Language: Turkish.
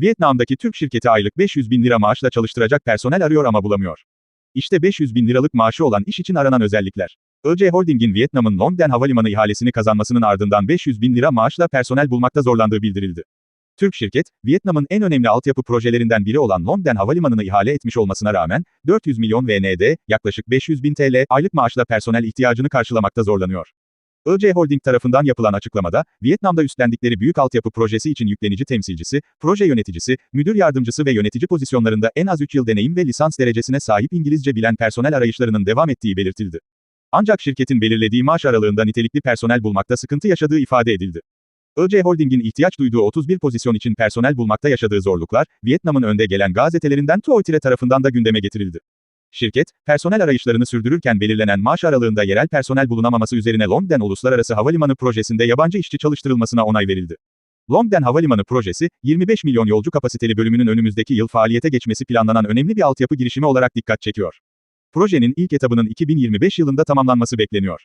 Vietnam'daki Türk şirketi aylık 500 bin lira maaşla çalıştıracak personel arıyor ama bulamıyor. İşte 500 bin liralık maaşı olan iş için aranan özellikler. ÖC Holding'in Vietnam'ın Long Den Havalimanı ihalesini kazanmasının ardından 500 bin lira maaşla personel bulmakta zorlandığı bildirildi. Türk şirket, Vietnam'ın en önemli altyapı projelerinden biri olan Long Den Havalimanı'nı ihale etmiş olmasına rağmen, 400 milyon VND, yaklaşık 500 bin TL, aylık maaşla personel ihtiyacını karşılamakta zorlanıyor. ÖC Holding tarafından yapılan açıklamada, Vietnam'da üstlendikleri büyük altyapı projesi için yüklenici temsilcisi, proje yöneticisi, müdür yardımcısı ve yönetici pozisyonlarında en az 3 yıl deneyim ve lisans derecesine sahip İngilizce bilen personel arayışlarının devam ettiği belirtildi. Ancak şirketin belirlediği maaş aralığında nitelikli personel bulmakta sıkıntı yaşadığı ifade edildi. ÖC Holding'in ihtiyaç duyduğu 31 pozisyon için personel bulmakta yaşadığı zorluklar, Vietnam'ın önde gelen gazetelerinden Tuoitire tarafından da gündeme getirildi. Şirket, personel arayışlarını sürdürürken belirlenen maaş aralığında yerel personel bulunamaması üzerine Longden Uluslararası Havalimanı Projesi'nde yabancı işçi çalıştırılmasına onay verildi. Longden Havalimanı Projesi, 25 milyon yolcu kapasiteli bölümünün önümüzdeki yıl faaliyete geçmesi planlanan önemli bir altyapı girişimi olarak dikkat çekiyor. Projenin ilk etabının 2025 yılında tamamlanması bekleniyor.